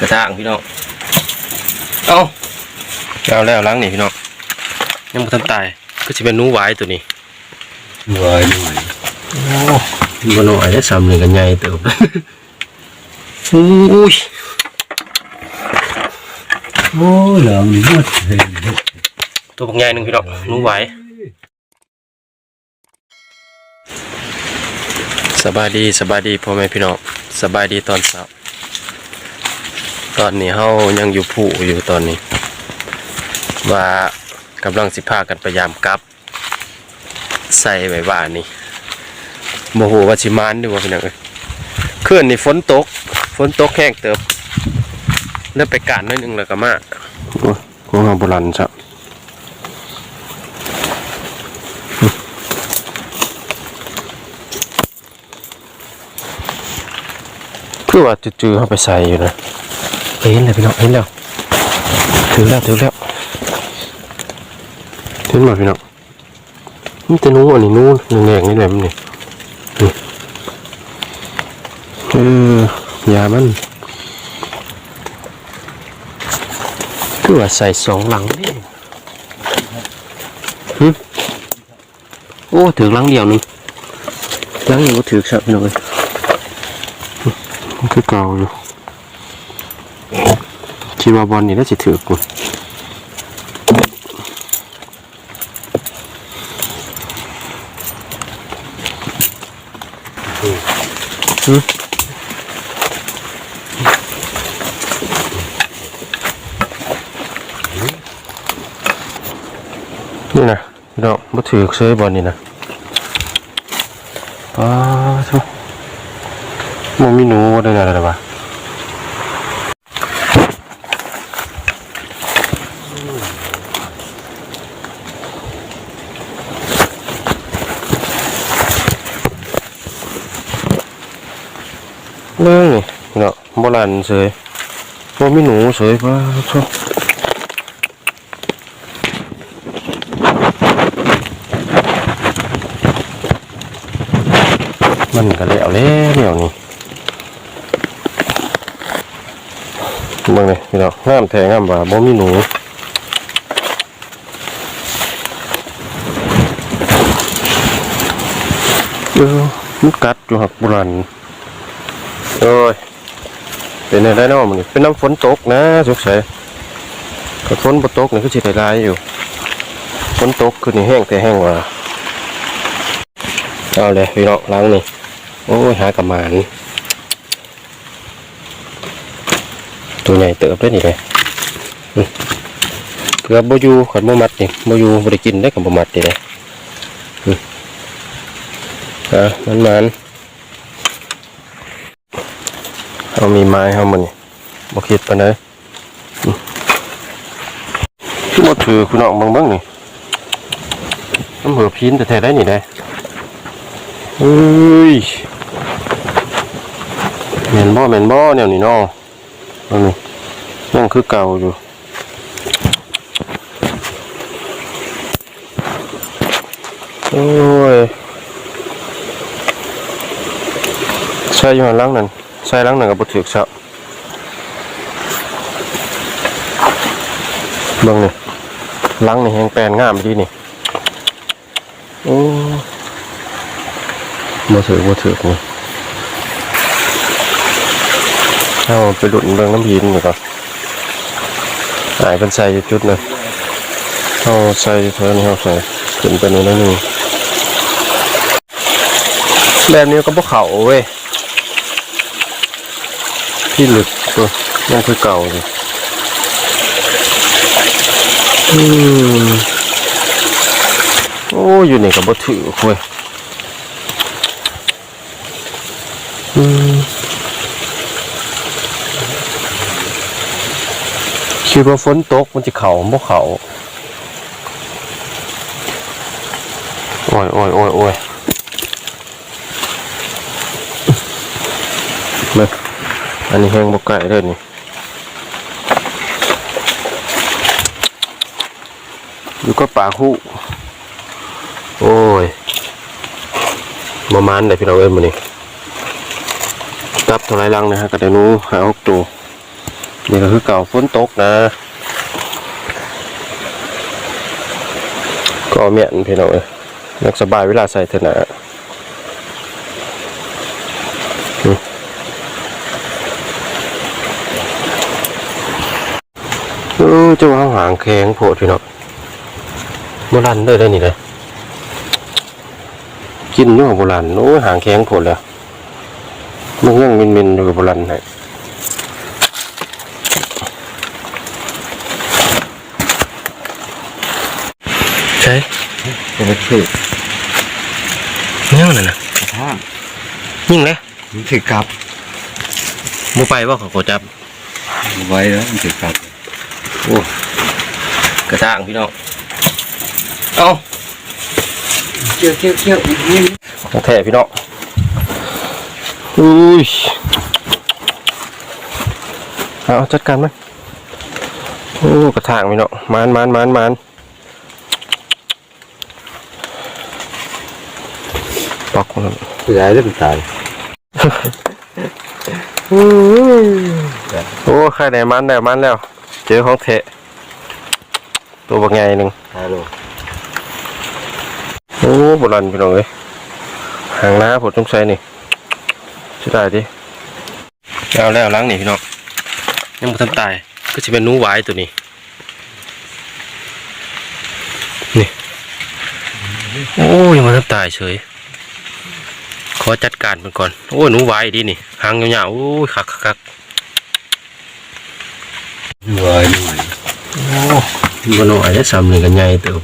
กระทางพี่น้องเอาเอาแล้วล้างนี่พี่น้องยังบ่ทันตายก็จะเป็นหนูหวายตัวนี้หน่อยหน่อยโอ้บ่น้อยได้ซ้ำหนึ่งกันใหญ่เติบอุ้ยโอ้เหลืองนี่หมดเลยตัวบักใหญ่หนึ่งพี่น้องหนูหวายสบายดีสบายดีพ่อแม่พี่น้องสบายดีตอนเช้า ตอนนี้เฮายังอยู่ผู้อยู่ตอนนี้ ว่ากำลังสิพากันพยายามกลับ ใส่ไว้ว่านี่โมโหว่าสิมานดีว่าพี่น้องเอ้ยคืนนี่ฝนตก ฝนตกแห้งเติบเริ่มไปการหนิดนึงแล้วก็มาโอ้ยของเราโบราณจ้ะคือว่าจืดๆเข้าไปใส่อยู่นะ เห็นเลยพี่น้องเห็นแล้วถึงแล้วถึงแล้วถึงมาพี่น้องนี่แต่หนู้อันนี้นู้แรงๆนี่แหละมันนี่นี่เออยามันคือว่าใส่สองหลังนี่หึโอ้ถือหลังเดียวนึงหลังนี้ก็ถือสับพี่น้องเลยมันคือเก่าอยู่ คิดว่าบอลนี่น่าจะถือกูนี่นะพี่น้องมาถือเซยบอลนี่นะป้าทุมันมีหนูว่าได้ไงอะไรวะเรื่องนี่พี่ น้องโบราณเสยมันมีหนูเสยป้าทุมันก็แล้วแล้วเดี๋ยวนี้เบิ่งเลยพี่น้องงามแท้งามว่าบ่มีหนูเออมันกัดอยู่หักโบราณโอ้ย เป็นอะไรเนาะมันนี่เป็นน้ำฝนตกนะสงสัยถ้าฝนบ่ตกนี่ก็สิได้ลายอยู่ฝนตกคือนี่แห้งแต่แห้งว่าเอาเลยพี่น้องล้างนี่โอ้ยหากระหมานตัวใหญ่เติบด้นี่เลยเกือบโบยูขันโบมัดนี่โบยูบริกินได้กับโบมัดนี่เลยอะมันมัน เอามีไม้เอามันนี่บคิดไปเลยมาถือคุณน้องเบางเบางนี่น้ำเหือพินแต่แท้ได้นี่ได้เฮ้ยแม่นบ่แม่นบ่แนวนี้เนาะอันนี้ยังคือเก่าอยู่โอ้ยใส่อยู่หันหลังนั่น ใส่หลังหนั่นก็บ่ถูกซะเบิ่งนี่ลังนี่แฮงแปลนงามดีนี่โอ้บ่ถูกบ่ถูกนี่เอาไปหลุดเรื่องน้ำหินดีกว่อนหายเป็นใส่จุดหนึงเอาใส่เท่านี้เอาใส่ขึ้นไปหนึ่งนิดนึงแบบนี้ก็พวกเขาเว้ย ที่หลุดตัวยังคือเก่าเลยอืมโอ้อยู่นี่กับบถือเว้ยอืมคิดว่าฝนตกมันจะเข่าบ่เขาโอ้ยโอ้ยโอ้ยโอ้ยมา อันนี้แห้งบกไก่เลยนี่อยู่ก็ป่าคู่โอ้ยประมาณได้พี่เราเอ้ยมันนี่กลับเท่าไรลังนะฮะกระเดนูหาหกตัวนี่ก็คือเก่าฝนตกนะก็เมียนพี่น้องเอ้ยนักสบายเวลาใส่เถนะ เออเจ้าหางหางแข็งโผล่พี่น้องโบราณเด้อได้นี่เลยกินอยู่ของโบราณโอ้ยหางแข็งโผล่แล้วมันยังมินๆอยู่กับโบราณให้ใช่จะไปถือยังนั่นน่ะทางยิ่งเลยมันถือกลับมูไปว่าเขาโกจับไว้แล้วมันถือกลับ โอ้กระทางพี่น้องเอาเกี่ยวเกี่ยวเกี่ยวอีกนิดของแท้พี่น้องอุ้ยเอาจัดการมันโอ้กระทางพี่น้องมานมานมานมานปอกมันเสียได้เป็นตายโอ้ใครได้มันได้มันแล้ว เจอของแท้ตัวบักใหญ่หนึ่งฮัลโหลโอ้โบราณพี่น้องเอ้ยหางน้าผมต้องใช้นี่ช่วยได้ดิเอาแล้วล้างนี่พี่น้องยังบ่ทันตายก็จะเป็นหนูหวายตัวนี้นี่โอ้ยังบ่ทันตายเฉยขอจัดการมันก่อน โอ้หนูหวายดีนี่หางยาวๆโอ้ยคักคัก คักไว้หน่อยโอ้บ่น้อยได้ซ้ำหนึ่งกันใหญ่เติบ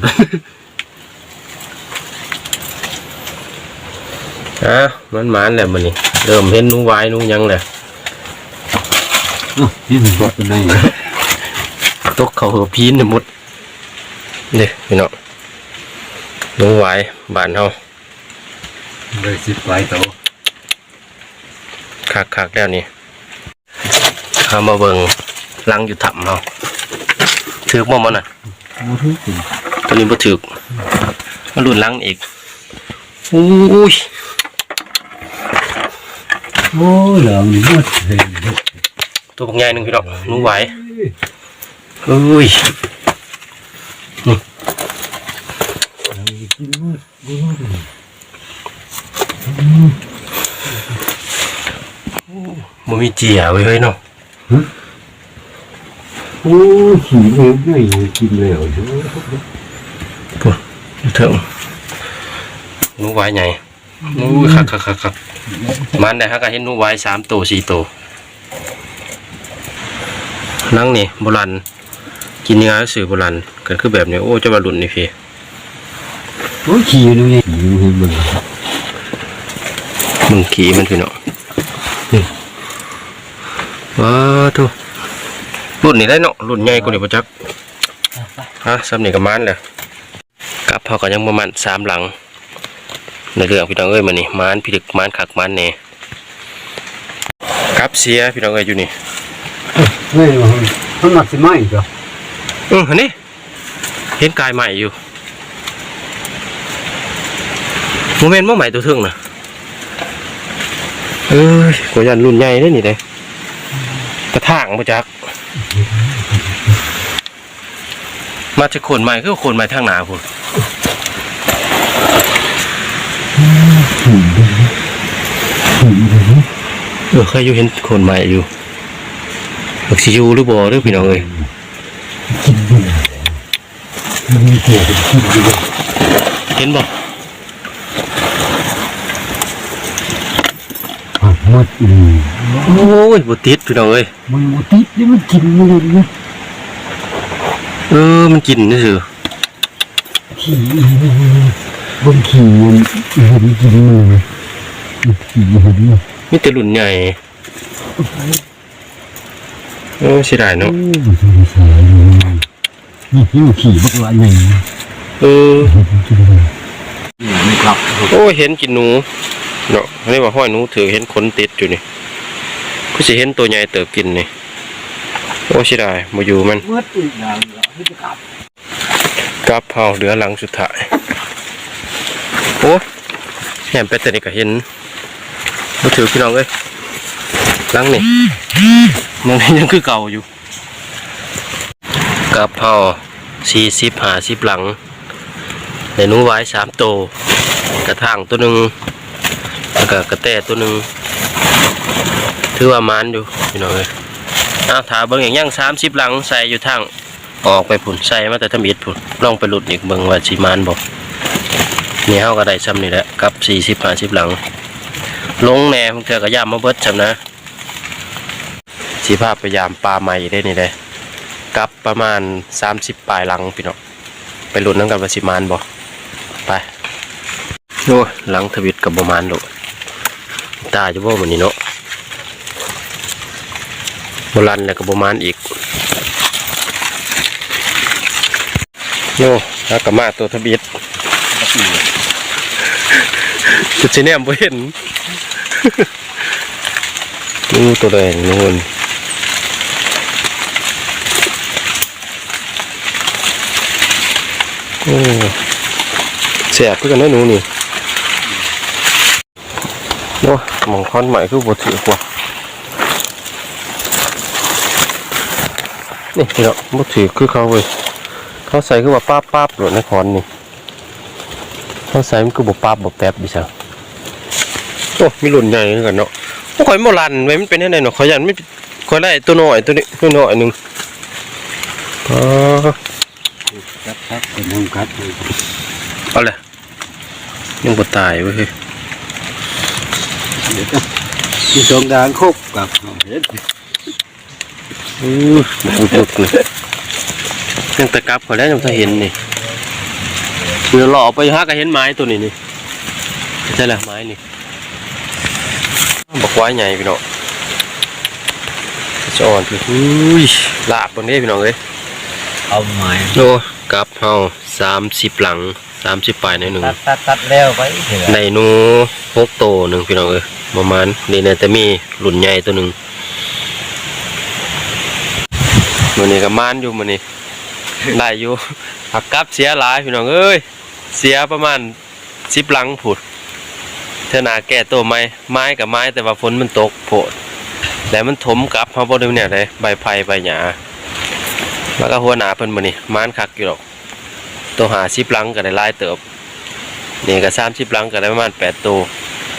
อะมันหมานแล้วมันนี่เริ่มเห็นหนูหวายหนูหยังแล้วอ้าวนี่มันรถเป็นไงตกเขาหัวพีนเนี่ยหมดเด้พี่น้องหนูหวายบ้านเฮาเลยสิบไว้โตคักคักๆแล้วนี่ข้ามาเบิ่ง ลังอยู่ถ้ำเฮาถือกบ่มันน่ะโอ้ทุกคนตัวนี้บ่ถือกมารุ่นลังอีกอุ้ยโอ้เหลืองหมดเลยตัวบักใหญ่หนึงพี่น้องหนูหวายอุ้ยกินหมดหมดบ่มีเจียไว้เฮ้ยเนาะ โอ้ขี่เองไม่กินเลยเหรออยู่เถิงหนูหวายใหญ่อุ้ยคักคักคักคักมันได้ฮะก็เห็นหนูหวายสามตัวสี่ตัวลังนี่โบราณกินยังไงก็สื่อโบราณก็คือแบบนี้โอ้เจะมารุ่นนี่พี่โอ้ขี่ดูเนี่ยขี่ดูให้เบิ่งมึงขี่มันพี่เนาะว้าทุ รุ่นนี้ได้เนาะรุ่นใหญ่กว่านี้ปะจักฮะสำเนียงกับมันเลยกลับเขาก็ยังประมาณสามหลังในเรื่องพี่น้องเอ้ยมันนี่มันพี่ดึกมันขักมันเนี่ยกลับเสียพี่น้องเอ้ยอยู่นี่เฮ้ยมันหนักสิไหมจ้ะอืออันนี้เห็นกายใหม่อยู่โมเมนต์เมื่อใหม่ตัวเทึงนะเอ้ยกว่ายันรุ่นใหญ่ได้นี่เลยกระถางมาจัก มาจากโคนใหม่คือโคนใหม่ทางหนาพุ่นเออเคยอยู่เห็นโคนใหม่อยู่บักซิอยูหรือบ่หรือพี่น้องเอ้ยเกี่ยวกับกินด้วยเห็นบ่ ผัก หมดอืมโอ้ยบ่ติดพี่น้องเอ้ยมันบ่ติดนี่มันกินเลยนะเออมันกินนี่ซื่อขี่บางขี่มันเห็นกินเลยมันขี่เห็นเลยมีแต่รุ่นใหญ่เออสิได้โอ้เนาะมันสงสารเลยนี่ยิ่งขี่บักละใหญ่เออกินเลยไม่กลับโอ้ยเห็นกินหนู เนาะอันนี้ว่าห้อยหนูถือเห็นขนติดอยู่นี่ก็สิเห็นตัวใหญ่เติบกินนี่โอ้สิได้บ่อยู่มันเมื่อตื่นแล้วให้กลับกลับเฮาเหลือหลังสุดท้ายโอ้แหมไปแต่นี่ก็เห็นบ่ถือพี่น้องเอ้ยหลังนี่ยังยังคือเก่าอยู่กับเฮาสี่สิบห้าสิบหลังในหนูไว้สามโตวกระถางตัวหนึ่ง แล้วก็กระแตตัวหนึ่งถือว่ามันอยู่พี่น้องเอ้ยอ้าวถาเบิ่งอย่างย่างสามสิบหลังใส่อยู่ทางออกไปผุนใส่มาแต่ทำอิดผุนลองไปหลุดอีกเบิ่งว่าสิมันบอกนี่เฮาก็ได้ซ้ำนี่แหละกับสี่สิบห้าสิบหลัง ลงแหน่เพิ่งเจอกับยามมาเบิดจำนะสีภาพพยายามปลาใหม่ได้นี่เลยกับประมาณ30ปลายหลังพี่น้องไปหลุ้นนั่งกันว่าสิมานบ่ไปโอ้ยหลังทวิตกับประมาณโลด ตาจะบ่เหมือนนี้เนาะโบรันแล้วกับประมาณอีกโย่แล้วก็มาตัวทบิดจุดสีเนี่ยบ่เห็นนู่ตัวแดงนู่นโอ้แสบเพื่อนนะหนูนี่ โอ้หมองค้อนใหม่คือบทถือกว่านี่เดี๋ยวบทถือคือเขาเว้ยเขาใส่คือว่าป้าบป้าบหลดในคอนนี่เขาใส่มันคือบป้าบบแป๊บดิฉันโอ้มีหลุ่นใหญ่เหมือนกันเนาะพวกข่อยโมลันไว้มันเป็นยังไงเนาะขอยยันไม่ข่อยได้ตัวน้อยตัวนี้ตัวน้อยหนึ่งอ๋อครับครับเป็นน้องครับเอาเลยยังบ่ตายเว้ย เดี๋ยวก็มีสองดางครบกับเห็ดอู้บุกบุกเลยยังแต่กลับข่อยแล้วยังถ้าเห็นนี่เดี๋ยวหล่อไปหาก็เห็นไม้ตัวนี้นี่ใช่ละไม้นี่บอกไว้ใหญ่พี่น้องจอนคืออุ้ยลาบบนนี้พี่น้องเอ้ยเอาไม้โลกับเฮาสามสิบหลัง สามสิบปลายในหนึ่งตัดตัดตัดแล้วไปเถอะในหนูหกโตหนึ่งพี่น้องเอ้ยประมาณนี่เนี่ยจะมีหลุนใหญ่ตัวหนึ่งมันนี่ก็มานอยู่มันนี่ได้อยู่ผักกับเสียหลายพี่น้องเอ้ยเสียประมาณสิบหลังผุดเท่านาแก่ตัวไม้ไม้กับไม้แต่ว่าฝนมันตกโผดแล้วมันถมกลับเขาบ่ได้เนี่ยเลยใบไผ่ใบหญ้าแล้วก็หัวหนาเพิ่นมันนี่มานคักอยู่หรอก ตัวหาสิบหลังก็ได้หลายเติบนี่ก็สามสิบลังก็ได้ประมาณแปดตัว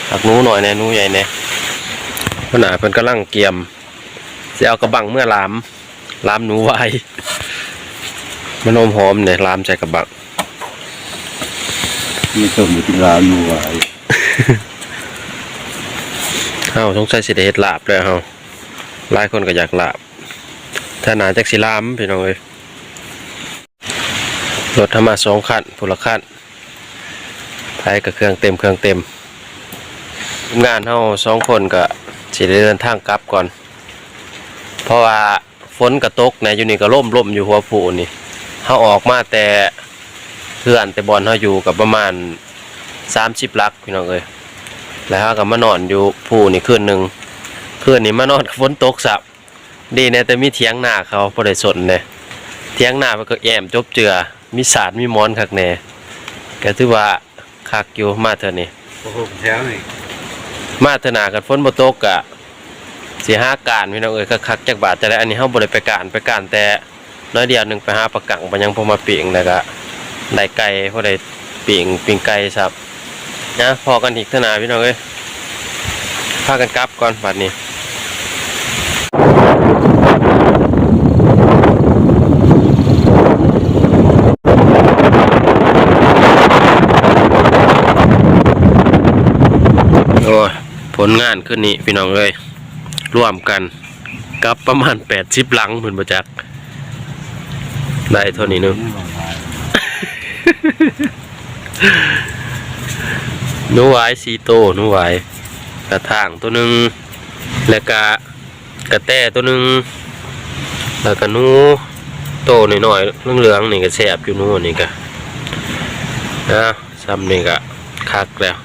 หักหนูหน่อยแน่หนูใหญ่แน่ขนาดเพิ่นกำลังเกียมจะเอากระบังเมื่อลามลามหนูไว้มันอมหอมเนี่ยลามใส่กระบังมีต้นมีกินลาอยู่ไว้เฮาสงสัยสิได้เฮ็ดลาบเลยเฮาหลายคนก็อยากลาบถ้าหนาจักสิลามพี่น้องเอ้ย รถทำมาสองคันผู้ละคันไทยกับเครื่องเต็มเครื่องเต็ม งานเฮาสองคนก็สิได้เดินทางกลับก่อน เพราะว่าฝนกระตกในอยู่นี่ก็ล่มล่มอยู่หัวผูนี่เฮาออกมาแต่เพื่อนแต่บอลเฮาอยู่กับประมาณ30ลักพี่น้องเอ้ยแล้วเฮาก็มานอนอยู่ผูนี่คืนหนึ่งคืนนี้มานอนฝนตกสับดีน่แต่มีเถียงหน้าเขาบ่ได้สนเลยเถียงหน้ามันก็แอมจบเจือ มีสาดมีหมอนคักแน่ก็ถือว่าคักอยู่มาเถอะนี่โอ้โหแถวนี่มาธนากันฝนบ่ตกกะสิหาการพี่น้องเอ้ยคักๆจักบาทแต่ละอันนี้เฮาบ่ได้ไปการไปการแต่น้อยเดียวหนึงไปหาปลากังไปยังพอมาปิ้งแล้วก็ได้ไก่พอได้ปิ้งปิ้งไก่ซับนะพอกันอีกธนาพี่น้องเอ้ยพากันกลับก่อนบัดนี้โอ้ยผ ลงานขึ้นนี้พี่น้องเอ้ยร่วมกันกับประมาณ80หลังเพิ่นบ่จักได้เท่านี้นึงนูหวายสีโตหนูหวายกระถางตัวหนึ่งแล้วก็กระแตตัวหนึ่งแล้วก็นูโตหน่อยๆเหลืองๆนี่ก็แสบอยู่นู่นี่ก็นะซ้ำนี่ก็คักแล้ว